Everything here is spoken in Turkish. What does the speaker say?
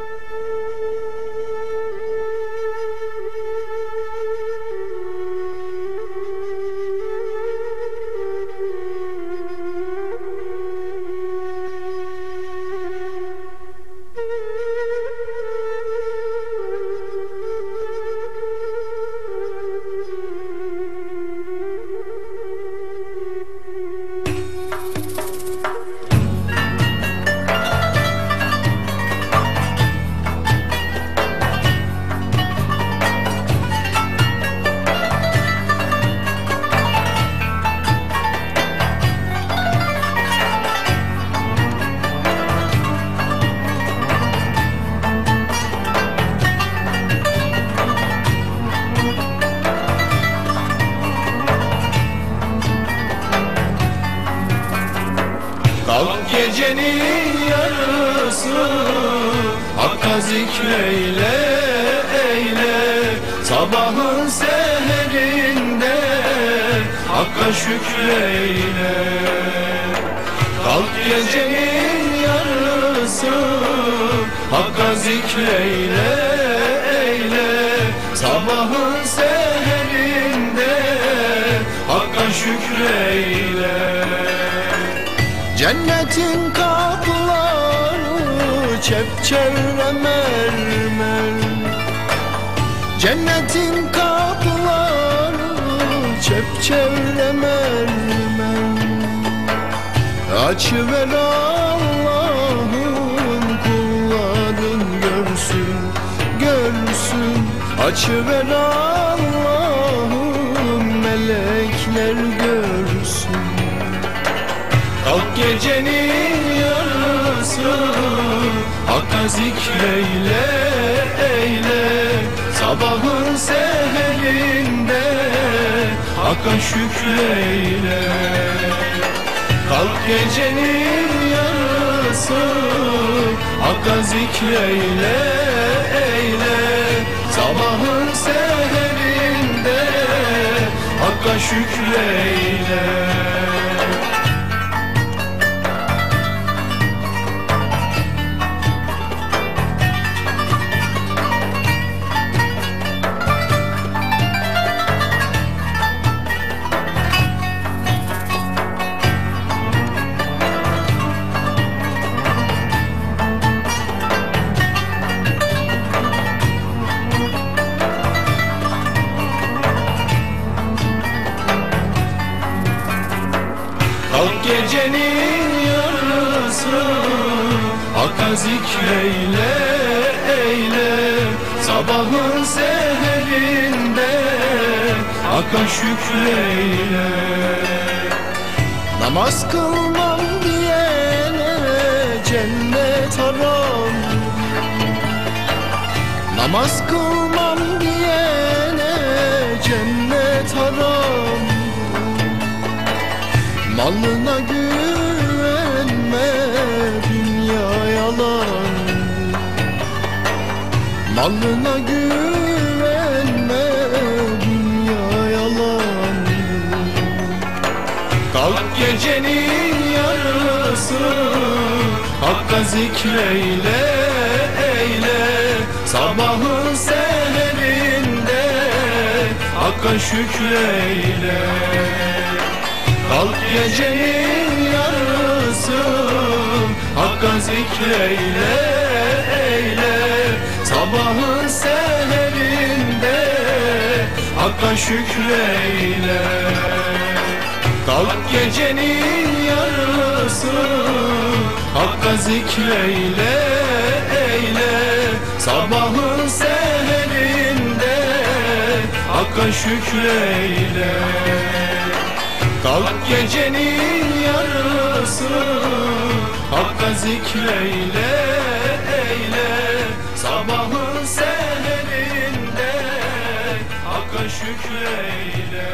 Música gecenin yarısı Hakka zikreyle eyle. Sabahın seherinde Hakka şükreyle. Kalk gecenin yarısı Hakka zikreyle eyle. Sabahın seherinde Hakka şükreyle Cennetin kapıları çepçevre mermer. Cennetin kapıları çepçevre mermer. Açıver Allah'ım kulların görsün, görsün. Açıver Allah'ım Kalk gecenin yarısı Hakka zikreyle eyle. Sabahın seherinde Hakka şükreyle. Kalk gecenin yarısı Hakka zikreyle eyle. Sabahın seherinde Hakka şükreyle gecenin yarısı Hakka zikreyle eyle. Sabahın seherinde Hakka şükreyle. Namaz kılmam diyene cennet haram. Namaz kılmam diyene cennet haram. Malına Malına güvenme dünya yalan Kalk gecenin yarısı Hakka zikreyle eyle. Sabahın seherinde Hakka şükreyle. Kalk gecenin yarısı Hakka zikreyle eyle Sabahın seherinde Hakka şükreyle Kalk gecenin yarısı Hakka zikreyle eyle. Sabahın seherinde Hakka şükreyle Kalk gecenin yarısı Hakka zikreyle eyle. Sabahın Hakka şükreyle